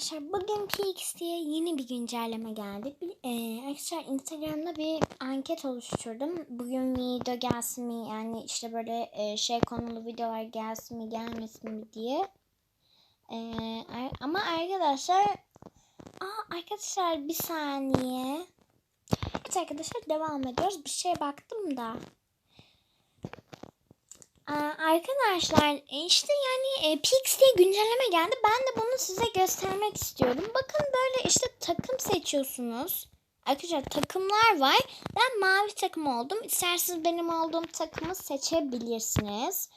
arkadaşlar bugün PX'ye yeni bir güncelleme geldi. Bir- Ee, arkadaşlar Instagram'da bir anket oluşturdum. Bugün video gelsin mi yani işte böyle e, şey konulu videolar gelsin mi gelmesin mi diye. Ar- ama arkadaşlar Aa, arkadaşlar bir saniye. Evet arkadaşlar devam ediyoruz. Bir şeye baktım da. Aa, Arkadaşlar işte yani e, Pix diye güncelleme geldi. Ben de bunu size göstermek istiyorum. Bakın böyle işte takım seçiyorsunuz. Arkadaşlar takımlar var. Ben mavi takım oldum. İsterseniz benim olduğum takımı seçebilirsiniz.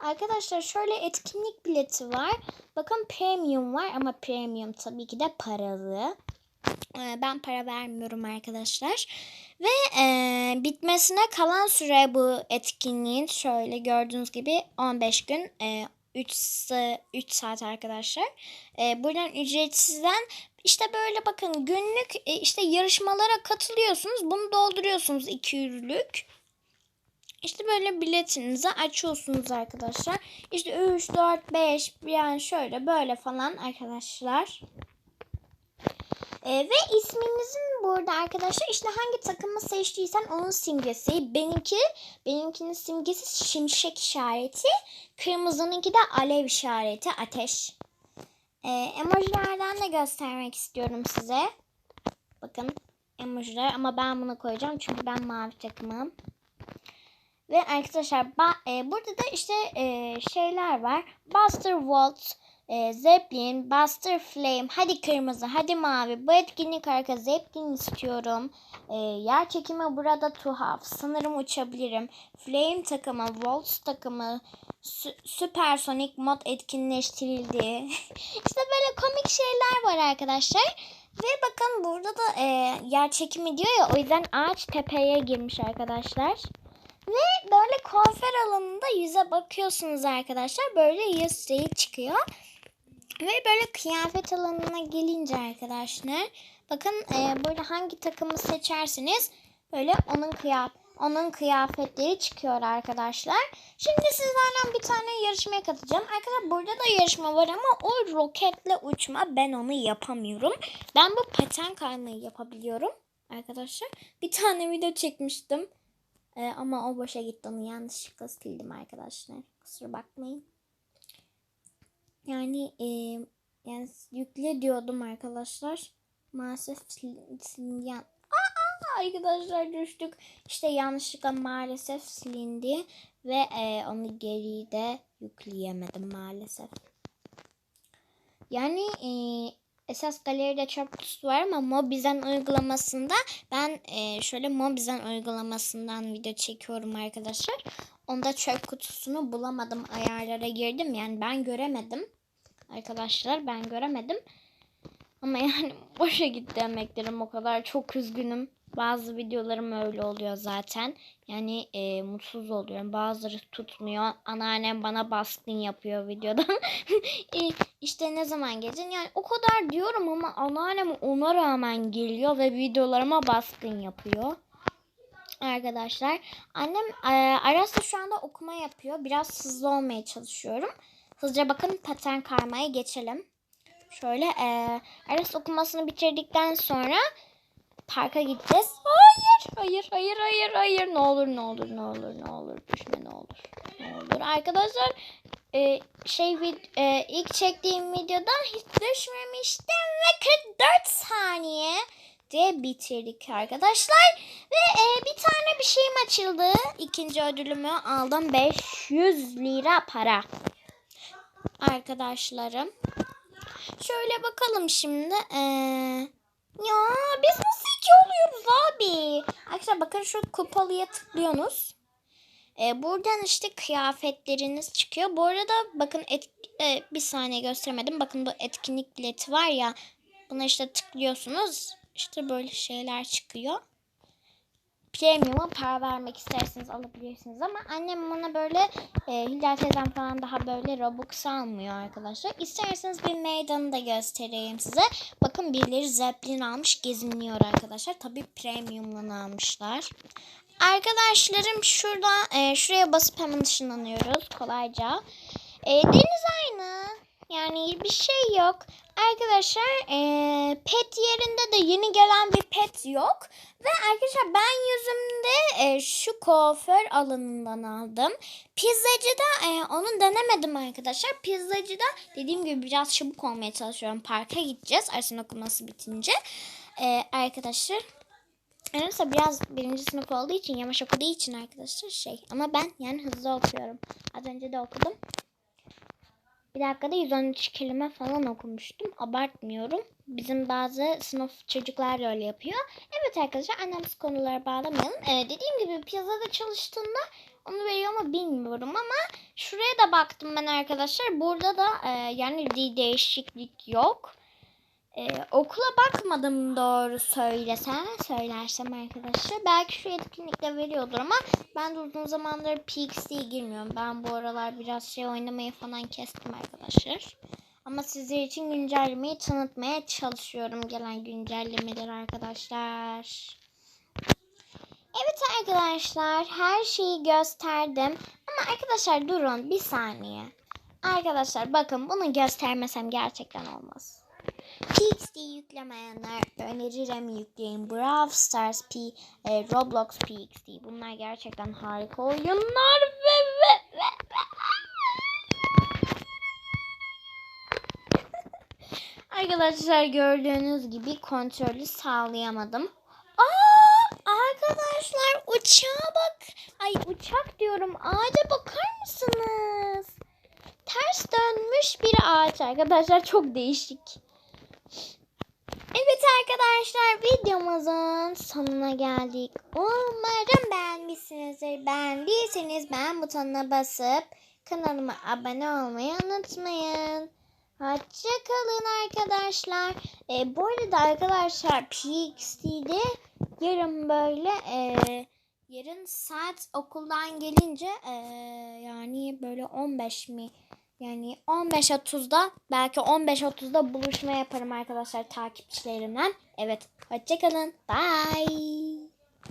Arkadaşlar şöyle etkinlik bileti var. Bakın premium var ama premium tabii ki de paralı. Ee, Ben para vermiyorum arkadaşlar. Ve e, bitmesine kalan süre bu etkinliğin şöyle gördüğünüz gibi 15 gün e, 3, 3 saat arkadaşlar. E, buradan ücretsizden işte böyle bakın günlük e, işte yarışmalara katılıyorsunuz. Bunu dolduruyorsunuz 200'lük. İşte böyle biletinizi açıyorsunuz arkadaşlar. İşte 3, 4, 5 yani şöyle böyle falan arkadaşlar. Ee, ve isminizin burada arkadaşlar işte hangi takımı seçtiysen onun simgesi. Benimki benimkinin simgesi şimşek işareti. Kırmızınınki de alev işareti ateş. Ee, emojilerden de göstermek istiyorum size. Bakın emojiler ama ben bunu koyacağım çünkü ben mavi takımım. Ve arkadaşlar e, burada da işte e, şeyler var. Buster Volt, e, Zeppelin, Buster Flame, hadi kırmızı, hadi mavi. Bu etkinlik arka Zeppelin istiyorum. E, yer çekimi burada tuhaf. Sanırım uçabilirim. Flame takımı, Volt takımı, Sü- Süpersonik mod etkinleştirildi. işte böyle komik şeyler var arkadaşlar. Ve bakın burada da e, yer çekimi diyor ya o yüzden ağaç tepeye girmiş arkadaşlar. Ve böyle konfer alanında yüze bakıyorsunuz arkadaşlar. Böyle yüz çıkıyor. Ve böyle kıyafet alanına gelince arkadaşlar bakın e, böyle hangi takımı seçerseniz böyle onun kıyafet onun kıyafetleri çıkıyor arkadaşlar. Şimdi sizlerden bir tane yarışmaya katacağım. Arkadaşlar burada da yarışma var ama o roketle uçma ben onu yapamıyorum. Ben bu paten kaymayı yapabiliyorum arkadaşlar. Bir tane video çekmiştim. Ee, ama o boşa gitti onu yanlışlıkla sildim arkadaşlar. Kusura bakmayın. Yani e, yani yükle diyordum arkadaşlar. Maalesef sil- silindi. Aa, arkadaşlar düştük. İşte yanlışlıkla maalesef silindi ve e, onu geri de yükleyemedim maalesef. Yani e, esas galeride çöp kutusu var ama Mobizen uygulamasında ben e, şöyle Mobizen uygulamasından video çekiyorum arkadaşlar. Onda çöp kutusunu bulamadım. Ayarlara girdim. Yani ben göremedim. Arkadaşlar ben göremedim. Ama yani boşa gitti emeklerim o kadar. Çok üzgünüm. Bazı videolarım öyle oluyor zaten. Yani e, mutsuz oluyorum. Bazıları tutmuyor. Anneannem bana baskın yapıyor videodan. e, işte ne zaman geleceksin? Yani o kadar diyorum ama anneannem ona rağmen geliyor ve videolarıma baskın yapıyor. Arkadaşlar annem e, Aras da şu anda okuma yapıyor. Biraz hızlı olmaya çalışıyorum. Hızlıca bakın paten karmaya geçelim. Şöyle e, Aras okumasını bitirdikten sonra parka gideceğiz. Hayır, hayır, hayır, hayır, hayır. Ne olur, ne olur, ne olur, ne olur. Düşme ne olur. Ne olur. Arkadaşlar e, şey e, ilk çektiğim videoda hiç düşmemiştim ve 44 saniye diye bitirdik arkadaşlar. Ve e, bir tane bir şeyim açıldı. İkinci ödülümü aldım. 500 lira para. Arkadaşlarım. Şöyle bakalım şimdi. Ee, ya biz nasıl iki oluyoruz abi? Arkadaşlar bakın şu kupalıya tıklıyorsunuz. Ee, buradan işte kıyafetleriniz çıkıyor. Bu arada bakın et, e, bir saniye göstermedim. Bakın bu etkinlik bileti var ya. Buna işte tıklıyorsunuz. İşte böyle şeyler çıkıyor. Premium'a para vermek isterseniz alabilirsiniz ama annem bana böyle e, Hülya teyzem falan daha böyle Robux almıyor arkadaşlar. İsterseniz bir meydanı da göstereyim size. Bakın birileri Zeppelin almış gezinliyor arkadaşlar. Tabii premium'dan almışlar. Arkadaşlarım şurada e, şuraya basıp hemen ışınlanıyoruz kolayca. E, deniz aynı. Yani bir şey yok. Arkadaşlar eee, pet yerinde de yeni gelen bir pet yok. Ve arkadaşlar ben yüzümde eee, şu kuaför alanından aldım. Pizzacıda eee, onu denemedim arkadaşlar. Pizzacıda dediğim gibi biraz çabuk olmaya çalışıyorum. Parka gideceğiz Arsen okuması bitince. Eee, arkadaşlar Neyse biraz birinci sınıf olduğu için yavaş okuduğu için arkadaşlar şey. Ama ben yani hızlı okuyorum. Az önce de okudum. Bir dakikada 113 kelime falan okumuştum. Abartmıyorum. Bizim bazı sınıf çocuklar da öyle yapıyor. Evet arkadaşlar annemiz konulara bağlamayalım. Ee, dediğim gibi piyasada çalıştığında onu veriyor mu bilmiyorum ama şuraya da baktım ben arkadaşlar. Burada da e, yani bir değişiklik yok. Ee, okula bakmadım doğru söylesem, söylersem arkadaşlar. Belki şu etkinlikte veriyordur ama ben de uzun zamandır PXD'ye girmiyorum. Ben bu aralar biraz şey oynamayı falan kestim arkadaşlar. Ama sizler için güncellemeyi tanıtmaya çalışıyorum gelen güncellemeler arkadaşlar. Evet arkadaşlar her şeyi gösterdim. Ama arkadaşlar durun bir saniye. Arkadaşlar bakın bunu göstermesem gerçekten olmaz. PXD yüklemeyenler öneririm yükleyin. Brawl Stars P, e, Roblox PXD. Bunlar gerçekten harika oyunlar ve ve ve Arkadaşlar gördüğünüz gibi kontrolü sağlayamadım. Aa, arkadaşlar uçağa bak. Ay uçak diyorum. Ağaca bakar mısınız? Ters dönmüş bir ağaç arkadaşlar çok değişik. Evet arkadaşlar videomuzun sonuna geldik. Umarım beğenmişsinizdir. Beğendiyseniz beğen butonuna basıp kanalıma abone olmayı unutmayın. Hoşça kalın arkadaşlar. E, bu arada arkadaşlar PXD'de yarın böyle e, yarın saat okuldan gelince e, yani böyle 15 mi yani 15.30'da belki 15.30'da buluşma yaparım arkadaşlar takipçilerimle. Evet hoşçakalın. Bye.